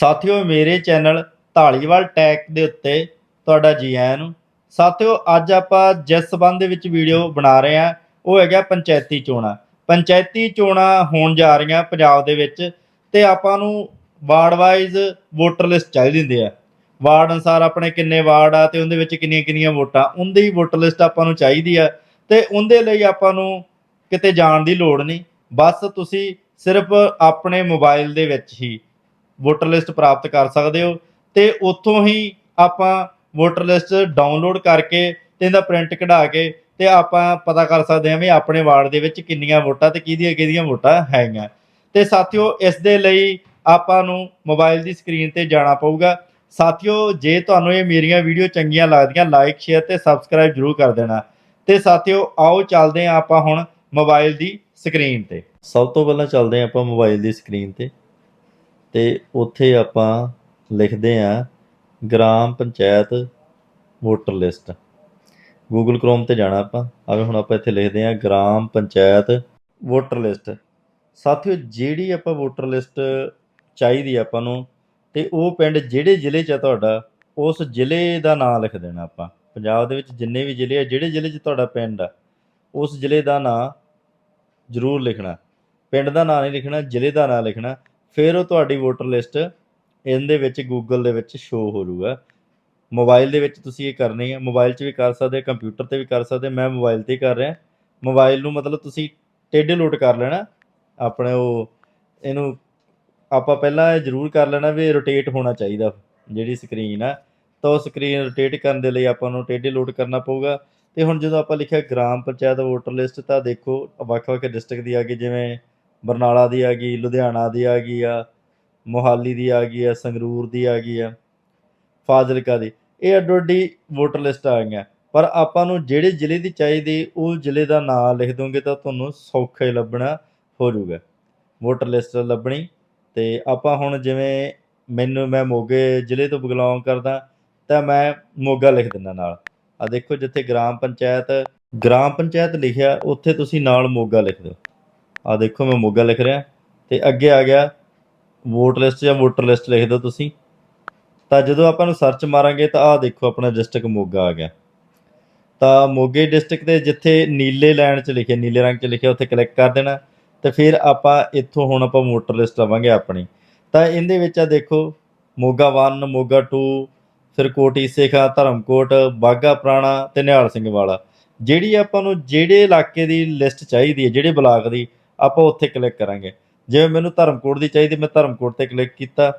ਸਾਥੀਓ, ਮੇਰੇ channel Dhaliwal tech ਦੇ ਉੱਤੇ ਤੁਹਾਡਾ ਜੀ ਆਇਆਂ ਨੂੰ। ਸਾਥੀਓ, ਅੱਜ ਆਪਾਂ ਜਿਸ ਸੰਬੰਧ ਦੇ ਵਿੱਚ ਵੀਡੀਓ ਬਣਾ ਰਹੇ ਹਾਂ, ਉਹ ਹੈਗਾ ਪੰਚਾਇਤੀ ਚੋਣਾਂ। ਪੰਚਾਇਤੀ ਚੋਣਾਂ ਹੋਣ ਜਾ ਰਹੀਆਂ ਪੰਜਾਬ ਦੇ ਵਿੱਚ ਤੇ ਆਪਾਂ ਨੂੰ ਵਾਰਡ ਵਾਈਜ਼ ਵੋਟਰ ਲਿਸਟ ਚਾਹੀਦੀ ਹੁੰਦੀ ਆ ਵਾਰਡ ਅਨਸਾਰ ਆਪਣੇ ਕਿੰਨੇ ਵਾਰਡ ਆ ਤੇ ਉਹਦੇ ਵਿੱਚ ਕਿੰਨੀਆਂ ਕਿੰਨੀਆਂ ਵੋਟਾਂ, ਉਹਦੀ ਹੀ ਵੋਟਰ ਲਿਸਟ ਆਪਾਂ ਨੂੰ ਚਾਹੀਦੀ ਆ ਤੇ ਉਹਦੇ ਲਈ ਆਪਾਂ ਨੂੰ ਕਿਤੇ ਜਾਣ ਦੀ ਲੋੜ ਨਹੀਂ। ਬਸ ਤੁਸੀਂ ਸਿਰਫ ਆਪਣੇ ਮੋਬਾਈਲ ਦੇ ਵਿੱਚ ਹੀ ਵੋਟਰ ਲਿਸਟ ਪ੍ਰਾਪਤ ਕਰ ਸਕਦੇ ਹੋ ਤੇ ਉੱਥੋਂ ਹੀ ਆਪਾਂ ਵੋਟਰ ਲਿਸਟ ਡਾਊਨਲੋਡ ਕਰਕੇ ਤੇ ਇਹਦਾ ਪ੍ਰਿੰਟ ਕਢਾ ਕੇ ਤੇ ਆਪਾਂ ਪਤਾ ਕਰ ਸਕਦੇ ਹਾਂ ਵੀ ਆਪਣੇ ਵਾਰਡ ਦੇ ਵਿੱਚ ਕਿੰਨੀਆਂ ਵੋਟਾਂ ਤੇ ਕਿਹਦੀਆਂ ਕਿਹਦੀਆਂ ਵੋਟਾਂ ਹੈਗੀਆਂ। ਤੇ ਸਾਥੀਓ, ਇਸ ਦੇ ਲਈ ਆਪਾਂ ਨੂੰ ਮੋਬਾਈਲ ਦੀ ਸਕਰੀਨ ਤੇ ਜਾਣਾ ਪਊਗਾ। ਸਾਥੀਓ, ਜੇ ਤੁਹਾਨੂੰ ਇਹ ਮੇਰੀਆਂ ਵੀਡੀਓ ਚੰਗੀਆਂ ਲੱਗਦੀਆਂ ਲਾਈਕ ਸ਼ੇਅਰ ਤੇ ਸਬਸਕ੍ਰਾਈਬ ਜਰੂਰ ਕਰ ਦੇਣਾ। ਤੇ ਸਾਥੀਓ, ਆਓ ਚੱਲਦੇ ਹਾਂ ਆਪਾਂ ਹੁਣ ਮੋਬਾਈਲ ਦੀ ਸਕਰੀਨ ਤੇ। ਸਭ ਤੋਂ ਪਹਿਲਾਂ ਚੱਲਦੇ ਹਾਂ ਆਪਾਂ ਮੋਬਾਈਲ ਦੀ ਸਕਰੀਨ ਤੇ। ਤੇ ਉੱਥੇ ਆਪਾਂ ਲਿਖਦੇ ਹਾਂ gram panchayat voter list. Google Chrome ਤੇ ਜਾਣਾ ਆਪਾਂ। ਆਵੇ ਹੁਣ ਆਪਾਂ ਇੱਥੇ ਲਿਖਦੇ ਹਾਂ ਗ੍ਰਾਮ ਪੰਚਾਇਤ ਵੋਟਰ ਲਿਸਟ। ਸਾਥੀਓ, ਜਿਹੜੀ ਆਪਾਂ ਵੋਟਰ ਲਿਸਟ ਚਾਹੀਦੀ ਆਪਾਂ ਨੂੰ ਤੇ ਉਹ ਪਿੰਡ ਜਿਹੜੇ ਜ਼ਿਲ੍ਹੇ 'ਚ ਆ ਤੁਹਾਡਾ, ਉਸ ਜ਼ਿਲ੍ਹੇ ਦਾ ਨਾਮ ਲਿਖ ਦੇਣਾ ਆਪਾਂ। ਪੰਜਾਬ ਦੇ ਵਿੱਚ ਜਿੰਨੇ ਵੀ ਜ਼ਿਲ੍ਹੇ ਆ, ਜਿਹੜੇ ਜ਼ਿਲ੍ਹੇ 'ਚ ਤੁਹਾਡਾ ਪਿੰਡ ਆ, ਉਸ ਜ਼ਿਲ੍ਹੇ ਦਾ ਨਾਮ ਜ਼ਰੂਰ ਲਿਖਣਾ। ਪਿੰਡ ਦਾ ਨਾਮ ਨਹੀਂ ਲਿਖਣਾ, ਜ਼ਿਲ੍ਹੇ ਦਾ ਨਾਮ ਲਿਖਣਾ। ਫਿਰ ਉਹ ਤੁਹਾਡੀ ਵੋਟਰ ਲਿਸਟ ਇਹਦੇ ਵਿੱਚ ਗੂਗਲ ਦੇ ਵਿੱਚ ਸ਼ੋ ਹੋ ਜਾਊਗਾ। ਮੋਬਾਈਲ ਦੇ ਵਿੱਚ ਤੁਸੀਂ ਇਹ ਕਰਨੀ ਹੈ। ਮੋਬਾਈਲ 'ਚ ਵੀ ਕਰ ਸਕਦੇ ਕੰਪਿਊਟਰ ਤੇ ਵੀ ਕਰ ਸਕਦੇ ਮੈਂ ਮੋਬਾਈਲ ਤੇ ਹੀ ਕਰ ਰਿਹਾ। ਮੋਬਾਈਲ ਨੂੰ ਮਤਲਬ ਤੁਸੀਂ ਟੇਡੇ ਲੋਟ ਕਰ ਲੈਣਾ। ਆਪਣੇ ਉਹ, ਇਹਨੂੰ ਆਪਾਂ ਪਹਿਲਾਂ ਇਹ ਜ਼ਰੂਰ ਕਰ ਲੈਣਾ ਵੀ ਰੋਟੇਟ ਹੋਣਾ ਚਾਹੀਦਾ। ਜਿਹੜੀ ਸਕਰੀਨ ਆ, ਤਾਂ ਉਹ ਸਕਰੀਨ ਰੋਟੇਟ ਕਰਨ ਦੇ ਲਈ ਆਪਾਂ ਨੂੰ ਟੇਡੇ ਲੋਟ ਕਰਨਾ ਪਊਗਾ। ਤੇ ਹੁਣ ਜਦੋਂ ਆਪਾਂ ਲਿਖਿਆ ਗ੍ਰਾਮ ਪੰਚਾਇਤ ਵੋਟਰ ਲਿਸਟ ਤਾਂ ਦੇਖੋ ਵੱਖ-ਵੱਖ ਡਿਸਟ੍ਰਿਕਟ ਦੀ ਆ ਗਈ। ਜਿਵੇਂ ਬਰਨਾਲਾ ਦੀ ਆ ਗਈ, ਲੁਧਿਆਣਾ ਦੀ ਆ ਗਈ ਆ, ਮੋਹਾਲੀ ਦੀ ਆ ਗਈ ਆ, ਸੰਗਰੂਰ ਦੀ ਆ ਗਈ ਆ, ਫਾਜ਼ਿਲਕਾ ਦੀ। ਇਹ ਅੱਡੋ ਅੱਡੀ ਵੋਟਰ ਲਿਸਟ ਆ ਗਈਆਂ। ਪਰ ਆਪਾਂ ਨੂੰ ਜਿਹੜੇ ਜ਼ਿਲ੍ਹੇ ਦੀ ਚਾਹੀਦੀ, ਉਹ ਜ਼ਿਲ੍ਹੇ ਦਾ ਨਾਮ ਲਿਖ ਦੋਗੇ ਤਾਂ ਤੁਹਾਨੂੰ ਸੌਖੇ ਲੱਭਣਾ ਹੋ ਜਾਊਗਾ। ਵੋਟਰ ਲਿਸਟ ਲੱਭਣੀ। ਤੇ ਆਪਾਂ ਹੁਣ ਜਿਵੇਂ ਮੈਨੂੰ, ਮੈਂ ਮੋਗੇ ਜ਼ਿਲ੍ਹੇ ਤੋਂ ਬਿਲੋਂਗ ਕਰਦਾ, ਤਾਂ ਮੈਂ ਮੋਗਾ ਲਿਖ ਦਿੰਦਾ ਨਾਲ। ਆ ਦੇਖੋ ਜਿੱਥੇ ਗ੍ਰਾਮ ਪੰਚਾਇਤ ਗ੍ਰਾਮ ਪੰਚਾਇਤ ਲਿਖਿਆ, ਉੱਥੇ ਤੁਸੀਂ ਨਾਲ ਮੋਗਾ ਲਿਖ ਦਿਓ। ਆ ਦੇਖੋ ਮੈਂ ਮੋਗਾ ਲਿਖ ਰਿਹਾ, ਤੇ ਅੱਗੇ ਆ ਗਿਆ ਵੋਟ ਲਿਸਟ ਜਾਂ ਵੋਟਰ ਲਿਸਟ ਲਿਖ ਦਿਓ ਤੁਸੀਂ। ਤਾਂ ਜਦੋਂ ਆਪਾਂ ਨੂੰ ਸਰਚ ਮਾਰਾਂਗੇ ਤਾਂ ਆਹ ਦੇਖੋ ਆਪਣਾ ਡਿਸਟ੍ਰਿਕਟ ਮੋਗਾ ਆ ਗਿਆ। ਤਾਂ ਮੋਗੇ ਡਿਸਟ੍ਰਿਕਟ ਦੇ ਜਿੱਥੇ ਨੀਲੇ ਲਾਈਨ 'ਚ ਲਿਖਿਆ, ਨੀਲੇ ਰੰਗ 'ਚ ਲਿਖਿਆ, ਉੱਥੇ ਕਲਿੱਕ ਕਰ ਦੇਣਾ, ਤੇ ਫਿਰ ਆਪਾਂ ਇੱਥੋਂ ਹੁਣ ਆਪਾਂ ਵੋਟਰ ਲਿਸਟ ਲਵਾਂਗੇ ਆਪਣੀ। ਤਾਂ ਇਹਦੇ ਵਿੱਚ ਆ ਦੇਖੋ, ਮੋਗਾ 1 ਮੋਗਾ 2 ਫਿਰ ਕੋਟੀ ਸੇਖਾ, ਧਰਮਕੋਟ ਬਾਗਾ ਪੁਰਾਣਾ ਤੇ ਨਿਹਾਲ ਸਿੰਘ ਵਾਲਾ। ਜਿਹੜੀ ਆਪਾਂ ਨੂੰ ਜਿਹੜੇ ਇਲਾਕੇ ਦੀ ਲਿਸਟ ਚਾਹੀਦੀ ਹੈ, ਜਿਹੜੇ ਬਲਾਕ ਦੀ ਆਪਾਂ ਉੱਥੇ ਕਲਿੱਕ ਕਰਾਂਗੇ। ਜਿਵੇਂ ਮੈਨੂੰ ਧਰਮਕੋਟ ਦੀ ਚਾਹੀਦੀ, ਮੈਂ ਧਰਮਕੋਟ ਤੇ ਕਲਿੱਕ ਕੀਤਾ,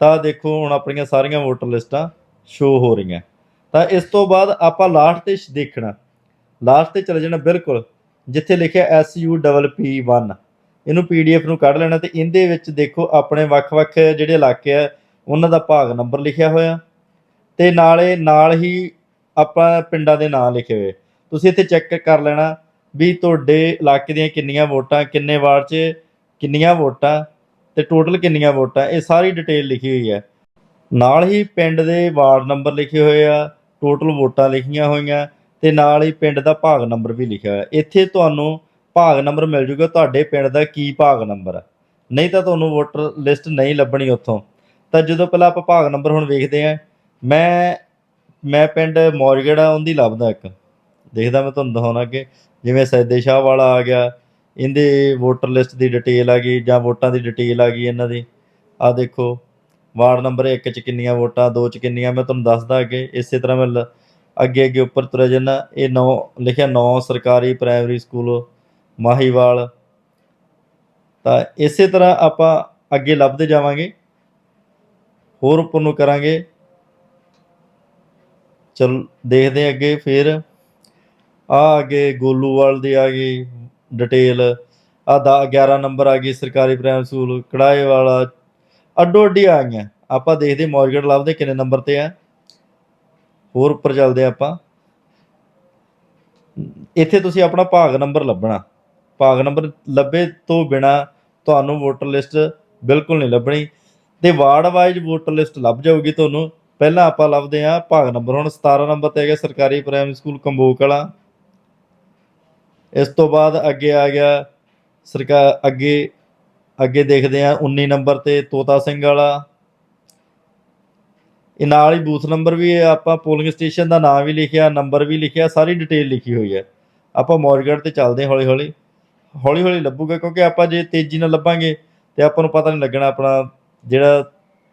ਤਾਂ ਦੇਖੋ ਹੁਣ ਆਪਣੀਆਂ ਸਾਰੀਆਂ ਵੋਟਰ ਲਿਸਟਾਂ ਸ਼ੋ ਹੋ ਰਹੀਆਂ। ਤਾਂ ਇਸ ਤੋਂ ਬਾਅਦ ਆਪਾਂ ਲਾਸਟ ਤੇ ਦੇਖਣਾ। ਲਾਸਟ ਤੇ ਚਲੇ ਜਾਣਾ ਬਿਲਕੁਲ, ਜਿੱਥੇ ਲਿਖਿਆ SUPP1 ਇਹਨੂੰ PDF ਨੂੰ ਕੱਢ ਲੈਣਾ ਤੇ ਇਹਦੇ ਵਿੱਚ ਦੇਖੋ ਆਪਣੇ ਵੱਖ-ਵੱਖ ਜਿਹੜੇ ਇਲਾਕੇ ਆ, ਉਹਨਾਂ ਦਾ ਭਾਗ ਨੰਬਰ ਲਿਖਿਆ ਹੋਇਆ। ਤੇ ਨਾਲੇ ਨਾਲ ਹੀ ਆਪਾਂ ਪਿੰਡਾਂ ਦੇ ਨਾਂ ਲਿਖੇ ਹੋਏ। ਤੁਸੀਂ ਇੱਥੇ ਚੈੱਕ ਕਰ ਲੈਣਾ ਵੀ ਤੁਹਾਡੇ ਇਲਾਕੇ ਦੀਆਂ ਕਿੰਨੀਆਂ ਵੋਟਾਂ, ਕਿੰਨੇ ਵਾਰਡ 'ਚ ਕਿੰਨੀਆਂ ਵੋਟਾਂ ਤੇ ਟੋਟਲ ਕਿੰਨੀਆਂ ਵੋਟਾਂ, ਇਹ ਸਾਰੀ ਡਿਟੇਲ ਲਿਖੀ ਹੋਈ ਹੈ। ਨਾਲ ਹੀ ਪਿੰਡ ਦੇ ਵਾਰਡ ਨੰਬਰ ਲਿਖੇ ਹੋਏ ਆ ਟੋਟਲ ਵੋਟਾਂ ਲਿਖੀਆਂ ਹੋਈਆਂ ਤੇ ਨਾਲ ਹੀ ਪਿੰਡ ਦਾ ਭਾਗ ਨੰਬਰ ਵੀ ਲਿਖਿਆ ਹੋਇਆ। ਇੱਥੇ ਤੁਹਾਨੂੰ ਭਾਗ ਨੰਬਰ ਮਿਲ ਜੂਗਾ, ਤੁਹਾਡੇ ਪਿੰਡ ਦਾ ਕੀ ਭਾਗ ਨੰਬਰ ਆ। ਨਹੀਂ ਤਾਂ ਤੁਹਾਨੂੰ ਵੋਟਰ ਲਿਸਟ ਨਹੀਂ ਲੱਭਣੀ ਉੱਥੋਂ। ਤਾਂ ਜਦੋਂ ਪਹਿਲਾਂ ਆਪਾਂ ਭਾਗ ਨੰਬਰ ਹੁਣ ਵੇਖਦੇ ਆ ਮੈਂ ਮੈਂ ਪਿੰਡ ਮੌਰਗੜਾ ਉਹਦੀ ਲੱਭਦਾ ਇੱਕ। ਦੇਖਦਾ ਮੈਂ ਤੁਹਾਨੂੰ ਦਿਖਾਉਣਾ ਅੱਗੇ। ਜਿਵੇਂ ਸੈਦੇ ਸ਼ਾਹ ਵਾਲਾ ਆ ਗਿਆ, ਇਹਦੇ ਵੋਟਰ ਲਿਸਟ ਦੀ ਡਿਟੇਲ ਆ ਗਈ ਜਾਂ ਵੋਟਾਂ ਦੀ ਡਿਟੇਲ ਆ ਗਈ ਇਹਨਾਂ ਦੀ। ਆ ਦੇਖੋ, ਵਾਰਡ ਨੰਬਰ 1 ਚ ਕਿੰਨੀਆਂ ਵੋਟਾਂ 2 ਚ ਕਿੰਨੀਆਂ, ਮੈਂ ਤੁਹਾਨੂੰ ਦੱਸਦਾ ਅੱਗੇ, ਇਸੇ ਤਰ੍ਹਾਂ ਮੈਂ ਲ- ਅੱਗੇ ਅੱਗੇ ਉੱਪਰ ਤੁਰਿਆ ਜਾਂਦਾ। ਇਹ 9 ਲਿਖਿਆ 9 ਸਰਕਾਰੀ ਪ੍ਰਾਇਮਰੀ ਸਕੂਲ ਮਾਹੀਵਾਲ। ਤਾਂ ਇਸੇ ਤਰ੍ਹਾਂ ਆਪਾਂ ਅੱਗੇ ਲੱਭਦੇ ਜਾਵਾਂਗੇ। ਹੋਰ ਉੱਪਰ ਨੂੰ ਕਰਾਂਗੇ। ਚਲ ਦੇਖਦੇ ਅੱਗੇ, ਫਿਰ ਆ ਅੱਗੇ ਗੋਲੂਵਾਲ ਦੀ ਆ ਗਈ ਡਿਟੇਲ ਆ ਦਾ 11 ਨੰਬਰ ਆ ਗਈ ਸਰਕਾਰੀ ਪ੍ਰਾਇਮਰੀ ਸਕੂਲ ਕੜਾਏ ਵਾਲਾ ਅੱਡੋ ਅੱਡੀ ਆ ਗਈਆਂ। ਆਪਾਂ ਦੇਖਦੇ ਮੌਰਗੇਟ ਲੱਭਦੇ ਕਿੰਨੇ ਨੰਬਰ ਤੇ ਆ। ਹੋਰ ਉੱਪਰ ਚੱਲਦੇ ਹਾਂ ਆਪਾਂ। ਇੱਥੇ ਤੁਸੀਂ ਆਪਣਾ ਭਾਗ ਨੰਬਰ ਲੱਭਣਾ। ਭਾਗ ਨੰਬਰ ਲੱਭੇ ਤੋਂ ਬਿਨਾ ਤੁਹਾਨੂੰ ਵੋਟਰ ਲਿਸਟ ਬਿਲਕੁਲ ਨਹੀਂ ਲੱਭਣੀ। ਤੇ ਵਾਰਡ ਵਾਈਜ਼ ਵੋਟਰ ਲਿਸਟ ਲੱਭ ਜਾਊਗੀ ਤੁਹਾਨੂੰ। ਪਹਿਲਾਂ ਆਪਾਂ ਲੱਭਦੇ ਹਾਂ ਭਾਗ ਨੰਬਰ ਹੁਣ 17 ਨੰਬਰ ਤੇ ਹੈਗਾ ਸਰਕਾਰੀ ਪ੍ਰਾਇਮਰੀ ਸਕੂਲ ਕੰਬੋਕ ਵਾਲਾ ਇਸ ਤੋਂ ਬਾਅਦ ਅੱਗੇ ਆ ਗਿਆ ਸਰਕਾਰ ਅੱਗੇ ਅੱਗੇ ਦੇਖਦੇ ਹਾਂ 19 ਨੰਬਰ ਤੇ ਤੋਤਾ ਸਿੰਘ ਵਾਲਾ। ਇਹ ਨਾਲ ਹੀ ਬੂਥ ਨੰਬਰ ਵੀ ਹੈ, ਆਪਾਂ ਪੋਲਿੰਗ ਸਟੇਸ਼ਨ ਦਾ ਨਾਮ ਵੀ ਲਿਖਿਆ ਨੰਬਰ ਵੀ ਲਿਖਿਆ ਸਾਰੀ ਡਿਟੇਲ ਲਿਖੀ ਹੋਈ ਹੈ। ਆਪਾਂ ਮੌਰਗੜ ਤੇ ਚੱਲਦੇ ਹਾਂ ਹੌਲੀ ਹੌਲੀ ਹੌਲੀ ਹੌਲੀ ਲੱਭੂਗਾ ਕਿਉਂਕਿ ਆਪਾਂ ਜੇ ਤੇਜ਼ੀ ਨਾਲ ਲੱਭਾਂਗੇ ਤੇ ਆਪਾਂ ਨੂੰ ਪਤਾ ਨਹੀਂ ਲੱਗਣਾ ਆਪਣਾ ਜਿਹੜਾ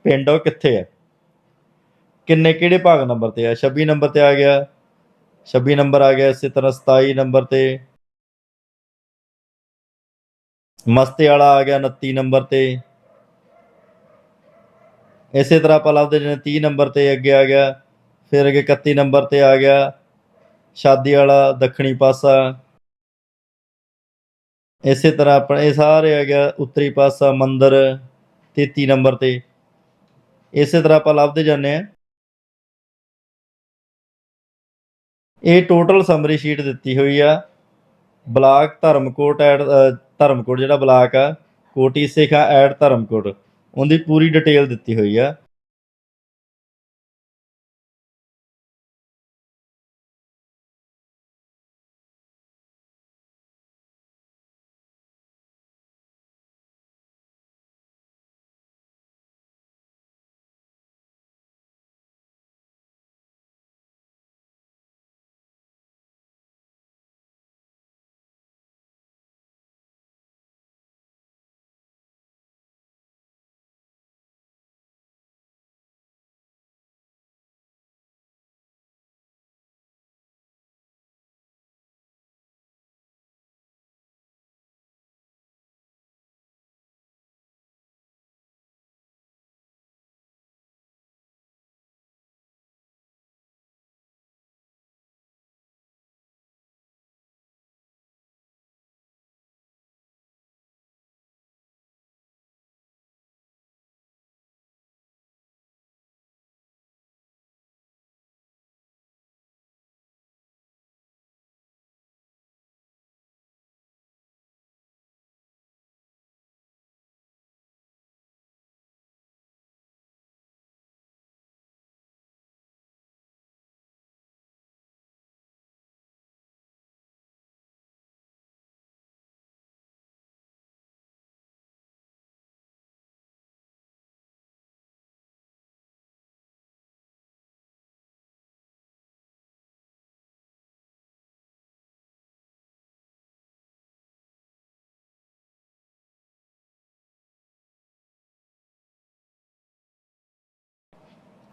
ਪਿੰਡ ਉਹ ਕਿੱਥੇ ਹੈ। ਕਿੰਨੇ ਕਿਹੜੇ ਭਾਗ ਨੰਬਰ ਤੇ ਆ? 26 ਨੰਬਰ ਤੇ ਆ ਗਿਆ। 26 ਨੰਬਰ ਆ ਗਿਆ ਇਸੇ ਤਰ੍ਹਾਂ 27 ਨੰਬਰ ਤੇ। ਮਸਤੇ ਵਾਲਾ ਆ ਗਿਆ 29 ਨੰਬਰ ਤੇ। ਇਸੇ ਤਰ੍ਹਾਂ ਆਪਾਂ ਲੱਭਦੇ ਜਿਵੇਂ 30 ਨੰਬਰ ਤੇ ਅੱਗੇ ਆ ਗਿਆ, ਫਿਰ ਅੱਗੇ 31 ਨੰਬਰ ਤੇ ਆ ਗਿਆ। ਸ਼ਾਦੀ ਵਾਲਾ ਦੱਖਣੀ ਪਾਸਾ। ਇਸੇ ਤਰ੍ਹਾਂ ਆਪਣਾ ਇਹ ਸਾਰੇ ਆ ਗਿਆ ਉੱਤਰੀ ਪਾਸਾ ਮੰਦਰ 33 ਨੰਬਰ ਤੇ। ਇਸੇ ਤਰ੍ਹਾਂ ਆਪਾਂ ਲੱਭਦੇ ਜਾਂਦੇ ਆ। ਇਹ ਟੋਟਲ ਸਮਰੀ ਸ਼ੀਟ ਦਿੱਤੀ ਹੋਈ ਆ। ਬਲਾਕ ਧਰਮਕੋਟ ਐਡ ਧਰਮਕੋਟ ਜਿਹੜਾ ਬਲਾਕ ਆ ਕੋਟੀ ਸੇਖਾ ਐਡ ਧਰਮਕੋਟ। ਉਹਦੀ ਪੂਰੀ ਡਿਟੇਲ ਦਿੱਤੀ ਹੋਈ ਆ।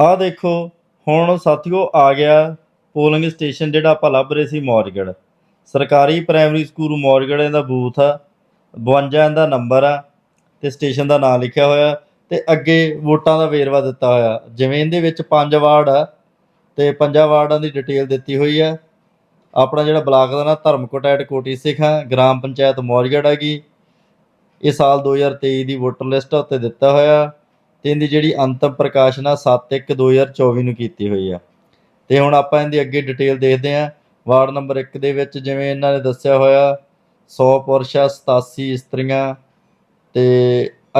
ਆਹ ਦੇਖੋ, ਹੁਣ ਸਾਥੀਓ ਆ ਗਿਆ ਪੋਲਿੰਗ ਸਟੇਸ਼ਨ ਜਿਹੜਾ ਆਪਾਂ ਲੱਭ ਰਹੇ ਸੀ ਮੌਰਗੜ। ਸਰਕਾਰੀ ਪ੍ਰਾਇਮਰੀ ਸਕੂਲ ਮੌਰਗੜ ਦਾ ਬੂਥ ਆ 52 ਦਾ ਨੰਬਰ ਆ ਤੇ ਸਟੇਸ਼ਨ ਦਾ ਨਾਮ ਲਿਖਿਆ ਹੋਇਆ ਤੇ ਅੱਗੇ ਵੋਟਾਂ ਦਾ ਵੇਰਵਾ ਦਿੱਤਾ ਹੋਇਆ। ਜਿਵੇਂ ਇਹਦੇ ਵਿੱਚ ਪੰਜ ਵਾਰਡ ਆ ਤੇ ਪੰਜਾਂ ਵਾਰਡਾਂ ਦੀ ਡਿਟੇਲ ਦਿੱਤੀ ਹੋਈ ਆ। ਆਪਣਾ ਜਿਹੜਾ ਬਲਾਕ ਦਾ ਨਾ ਧਰਮਕੋਟ ਐਟ ਕੋਟੀ ਸਿੱਖਾਂ ਗ੍ਰਾਮ ਪੰਚਾਇਤ ਮੌਰਗੜ ਹੈਗੀ। ਇਹ ਸਾਲ 2023 ਦੀ ਵੋਟਰ ਲਿਸਟ ਉੱਤੇ ਦਿੱਤਾ ਹੋਇਆ। ਤੇ ਇਹਦੀ ਜਿਹੜੀ ਅੰਤਮ ਪ੍ਰਕਾਸ਼ਨ ਆ 7/1/2024 ਨੂੰ ਕੀਤੀ ਹੋਈ ਆ। ਤੇ ਹੁਣ ਆਪਾਂ ਇਹਦੀ ਅੱਗੇ ਡਿਟੇਲ ਦੇਖਦੇ ਹਾਂ। ਵਾਰਡ ਨੰਬਰ 1 ਦੇ ਵਿੱਚ ਜਿਵੇਂ ਇਹਨਾਂ ਨੇ ਦੱਸਿਆ ਹੋਇਆ 100 ਪੁਰਸ਼ ਆ 87 ਇਸਤਰੀਆਂ ਤੇ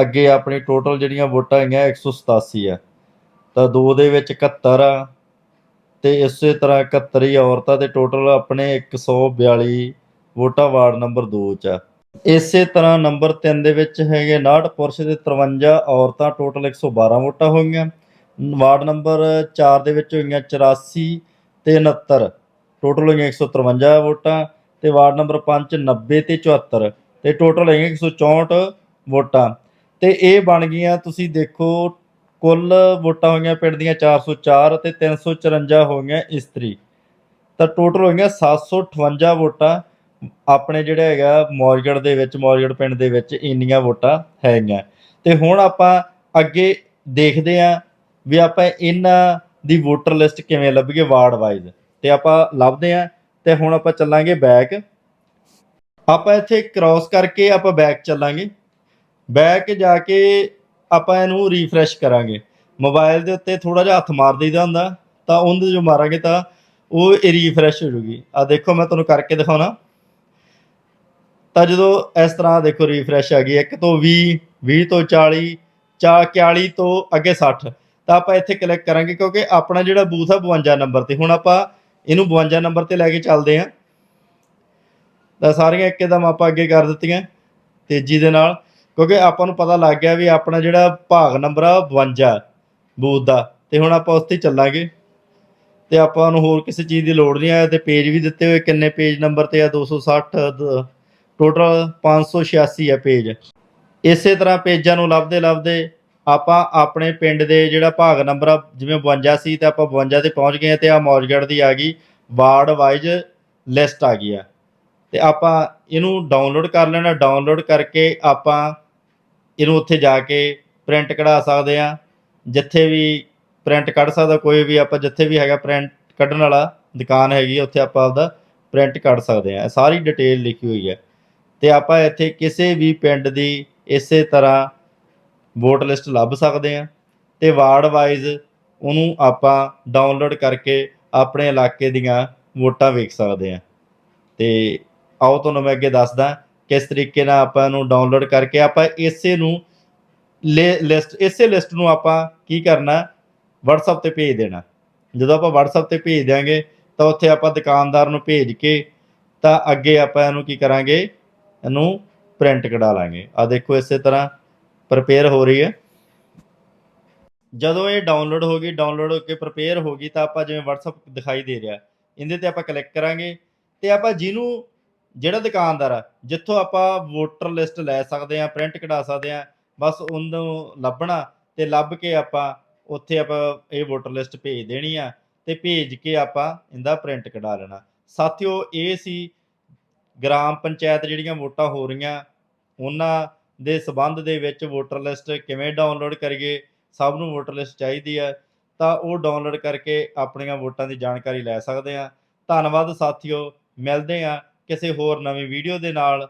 ਅੱਗੇ ਆਪਣੀ ਟੋਟਲ ਜਿਹੜੀਆਂ ਵੋਟਾਂ ਹੈਗੀਆਂ 187 ਆ। ਤਾਂ 2 ਦੇ ਵਿੱਚ 71 ਆ ਤੇ ਇਸੇ ਤਰ੍ਹਾਂ 71 ਹੀ ਔਰਤਾਂ ਤੇ ਟੋਟਲ ਆਪਣੇ 142 ਵੋਟਾਂ ਵਾਰਡ ਨੰਬਰ 2 ਚ ਆ। ਇਸੇ ਤਰ੍ਹਾਂ ਨੰਬਰ 3 ਦੇ ਵਿੱਚ ਹੈਗੇ 59 ਪੁਰਸ਼ ਤੇ 53 ਔਰਤਾਂ ਟੋਟਲ 112 ਵੋਟਾਂ ਹੋਈਆਂ। ਵਾਰਡ ਨੰਬਰ 4 ਦੇ ਵਿੱਚ ਹੋਈਆਂ 84 ਤੇ 69 ਟੋਟਲ ਹੋਈਆਂ 153 ਵੋਟਾਂ ਤੇ ਵਾਰਡ ਨੰਬਰ 5 90 ਤੇ 74 ਤੇ ਟੋਟਲ ਹੈਗੀਆਂ 164 ਵੋਟਾਂ। ਤੇ ਇਹ ਬਣ ਗਈਆਂ, ਤੁਸੀਂ ਦੇਖੋ, ਕੁੱਲ ਵੋਟਾਂ ਹੋਈਆਂ ਪਿੰਡ ਦੀਆਂ 404 ਤੇ 354 ਹੋਈਆਂ ਇਸਤਰੀ। ਤਾਂ ਟੋਟਲ ਹੋਈਆਂ 758 ਵੋਟਾਂ ਆਪਣੇ ਜਿਹੜਾ ਹੈਗਾ ਮੌਰਗੜ ਦੇ ਵਿੱਚ ਮੌਰਗੜ ਪਿੰਡ ਦੇ ਵਿੱਚ ਇੰਨੀਆਂ ਵੋਟਾਂ ਹੈਗੀਆਂ। ਤੇ ਹੁਣ ਆਪਾਂ ਅੱਗੇ ਦੇਖਦੇ ਆਂ ਵੀ ਆਪਾਂ ਇਹਨਾਂ ਦੀ ਵੋਟਰ ਲਿਸਟ ਕਿਵੇਂ ਲੱਭੀਏ ਵਾਰਡ ਵਾਈਜ਼। ਤੇ ਆਪਾਂ ਲੱਭਦੇ ਆਂ ਤੇ ਹੁਣ ਆਪਾਂ ਚੱਲਾਂਗੇ ਬੈਕ। ਆਪਾਂ ਇੱਥੇ ਕ੍ਰਾਸ ਕਰਕੇ ਆਪਾਂ ਬੈਕ ਚੱਲਾਂਗੇ। ਬੈਕ ਜਾ ਕੇ ਆਪਾਂ ਇਹਨੂੰ ਰੀਫਰੈਸ਼ ਕਰਾਂਗੇ। ਮੋਬਾਈਲ ਦੇ ਉੱਤੇ ਥੋੜਾ ਜਿਹਾ ਹੱਥ ਮਾਰ ਦਈਦਾ ਹੁੰਦਾ, ਤਾਂ ਉਹਦੇ ਜੋ ਮਾਰਾਂਗੇ ਤਾਂ ਉਹ ਰੀਫਰੈਸ਼ ਹੋ ਜੂਗੀ। ਆ ਦੇਖੋ ਮੈਂ ਤੁਹਾਨੂੰ ਕਰਕੇ ਦਿਖਾਉਣਾ। ਤਾਂ ਜਦੋਂ ਇਸ ਤਰ੍ਹਾਂ ਦੇਖੋ ਰੀਫਰੈਸ਼ ਆ ਗਈ, ਇੱਕ ਤੋਂ 20 20 ਤੋਂ 40 41 ਤੋਂ ਅੱਗੇ 60 ਤਾਂ ਆਪਾਂ ਇੱਥੇ ਕਲਿੱਕ ਕਰਾਂਗੇ ਕਿਉਂਕਿ ਆਪਣਾ ਜਿਹੜਾ ਬੂਥ ਆ 52 ਨੰਬਰ ਤੇ। ਹੁਣ ਆਪਾਂ ਇਹਨੂੰ 52 ਨੰਬਰ ਤੇ ਲੈ ਕੇ ਚੱਲਦੇ ਆਂ ਤਾਂ ਸਾਰੀਆਂ ਇੱਕਦਮ ਆਪਾਂ ਅੱਗੇ ਕਰ ਦਿੱਤੀਆਂ ਤੇਜ਼ੀ ਦੇ ਨਾਲ। ਕਿਉਂਕਿ ਆਪਾਂ ਨੂੰ ਪਤਾ ਲੱਗ ਗਿਆ ਵੀ ਆਪਣਾ ਜਿਹੜਾ ਭਾਗ ਨੰਬਰ ਆ 52 ਬੂਥ ਦਾ। ਤੇ ਹੁਣ ਆਪਾਂ ਉਸ ਤੇ ਚੱਲਾਂਗੇ। ਤੇ ਆਪਾਂ ਨੂੰ ਹੋਰ ਕਿਸੇ ਚੀਜ਼ ਦੀ ਲੋੜ ਨਹੀਂ ਆ ਤੇ ਪੇਜ ਵੀ ਦਿੱਤੇ ਹੋਏ ਕਿੰਨੇ ਪੇਜ ਨੰਬਰ ਤੇ ਆ? 260 ਟੋਟਲ 586 ਹੈ ਪੇਜ ਇਸੇ ਤਰ੍ਹਾਂ ਪੇਜਾਂ ਨੂੰ ਲੱਭਦੇ ਲੱਭਦੇ ਆਪਾਂ ਆਪਣੇ ਪਿੰਡ ਦੇ ਜਿਹੜਾ ਭਾਗ ਨੰਬਰ ਆ ਜਿਵੇਂ 52 ਸੀ ਤੇ ਆਪਾਂ 52 ਤੇ ਪਹੁੰਚ ਗਏ ਆ ਤੇ ਆ ਮੌਜਗੜ੍ਹ ਦੀ ਆ ਗਈ। ਵਾਰਡ ਵਾਈਜ਼ ਲਿਸਟ ਆ ਗਈ ਆ। ਤੇ ਆਪਾਂ ਇਹਨੂੰ ਡਾਊਨਲੋਡ ਕਰ ਲੈਣਾ। ਡਾਊਨਲੋਡ ਕਰਕੇ ਆਪਾਂ ਇਹਨੂੰ ਉੱਥੇ ਜਾ ਕੇ ਪ੍ਰਿੰਟ ਕਢਾ ਸਕਦੇ ਆ ਜਿੱਥੇ ਵੀ ਪ੍ਰਿੰਟ ਕੱਢ ਸਕਦਾ ਕੋਈ ਵੀ ਆਪਾਂ ਜਿੱਥੇ ਵੀ ਹੈਗਾ ਪ੍ਰਿੰਟ ਕੱਢਣ ਵਾਲਾ ਦੁਕਾਨ ਹੈਗੀ ਆ, ਉੱਥੇ ਆਪਾਂ ਆਪਦਾ ਪ੍ਰਿੰਟ ਕੱਢ ਸਕਦੇ ਆ ਸਾਰੀ ਡਿਟੇਲ ਲਿਖੀ ਹੋਈ ਹੈ। ਤੇ ਆਪਾਂ ਇੱਥੇ ਕਿਸੇ ਵੀ ਪਿੰਡ ਦੀ ਇਸੇ ਤਰ੍ਹਾਂ ਵੋਟ ਲਿਸਟ ਲੱਭ ਸਕਦੇ ਆ ਤੇ ਵਾਰਡ ਵਾਈਜ਼ ਉਹਨੂੰ ਆਪਾਂ ਡਾਊਨਲੋਡ ਕਰਕੇ ਆਪਣੇ ਇਲਾਕੇ ਦੀਆਂ ਵੋਟਾਂ ਵੇਖ ਸਕਦੇ ਆ ਤੇ ਆਓ ਤੁਹਾਨੂੰ ਮੈਂ ਅੱਗੇ ਦੱਸਦਾ ਕਿਸ ਤਰੀਕੇ ਨਾਲ ਆਪਾਂ ਇਹਨੂੰ ਡਾਊਨਲੋਡ ਕਰਕੇ ਆਪਾਂ ਇਸੇ ਨੂੰ ਲਿਸਟ ਇਸੇ ਲਿਸਟ ਨੂੰ ਆਪਾਂ ਕੀ ਕਰਨਾ, WhatsApp ਤੇ ਭੇਜ ਦੇਣਾ। ਜਦੋਂ ਆਪਾਂ WhatsApp ਤੇ ਭੇਜ ਦਿਆਂਗੇ ਤਾਂ ਉੱਥੇ ਆਪਾਂ ਦੁਕਾਨਦਾਰ ਨੂੰ ਭੇਜ ਕੇ ਤਾਂ ਅੱਗੇ ਆਪਾਂ ਇਹਨੂੰ ਕੀ ਕਰਾਂਗੇ ਇਹਨੂੰ ਪ੍ਰਿੰਟ ਕਢਾ ਲਾਂਗੇ। ਆ ਦੇਖੋ ਇਸੇ ਤਰ੍ਹਾਂ ਪ੍ਰਪੇਅਰ ਹੋ ਰਹੀ ਹੈ। ਜਦੋਂ ਇਹ ਡਾਊਨਲੋਡ ਹੋ ਗਈ ਡਾਊਨਲੋਡ ਹੋ ਕੇ ਪ੍ਰਪੇਅਰ ਹੋ ਗਈ ਤਾਂ ਆਪਾਂ ਜਿਵੇਂ WhatsApp ਦਿਖਾਈ ਦੇ ਰਿਹਾ। ਇਹਦੇ ਤੇ ਆਪਾਂ ਕਲਿੱਕ ਕਰਾਂਗੇ ਤੇ ਆਪਾਂ ਜਿਹਨੂੰ ਜਿਹੜਾ ਦੁਕਾਨਦਾਰ ਆ, ਜਿੱਥੋਂ ਆਪਾਂ ਵੋਟਰ ਲਿਸਟ ਲੈ ਸਕਦੇ ਆ ਪ੍ਰਿੰਟ ਕਢਾ ਸਕਦੇ ਆ ਬਸ ਉਹਨੂੰ ਲੱਭਣਾ ਤੇ ਲੱਭ ਕੇ ਆਪਾਂ ਉੱਥੇ ਆਪਾਂ ਇਹ ਵੋਟਰ ਲਿਸਟ ਭੇਜ ਦੇਣੀ ਆ ਤੇ ਭੇਜ ਕੇ ਆਪਾਂ ਇਹਦਾ ਪ੍ਰਿੰਟ ਕਢਾ ਲੈਣਾ। ਸਾਥੀਓ, ਇਹ ਸੀ ਗ੍ਰਾਮ ਪੰਚਾਇਤ ਜਿਹੜੀਆਂ ਵੋਟਾਂ ਹੋ ਰਹੀਆਂ, ਉਹਨਾਂ ਦੇ ਸਬੰਧ ਦੇ ਵਿੱਚ ਵੋਟਰ ਲਿਸਟ ਕਿਵੇਂ ਡਾਊਨਲੋਡ ਕਰੀਏ, ਸਭ ਨੂੰ ਵੋਟਰ ਲਿਸਟ ਚਾਹੀਦੀ ਹੈ, ਤਾਂ ਉਹ ਡਾਊਨਲੋਡ ਕਰਕੇ ਆਪਣੀਆਂ ਵੋਟਾਂ ਦੀ ਜਾਣਕਾਰੀ ਲੈ ਸਕਦੇ ਆ ਧੰਨਵਾਦ ਸਾਥੀਓ, ਮਿਲਦੇ ਆ ਕਿਸੇ ਹੋਰ ਨਵੀਂ ਵੀਡੀਓ ਦੇ ਨਾਲ।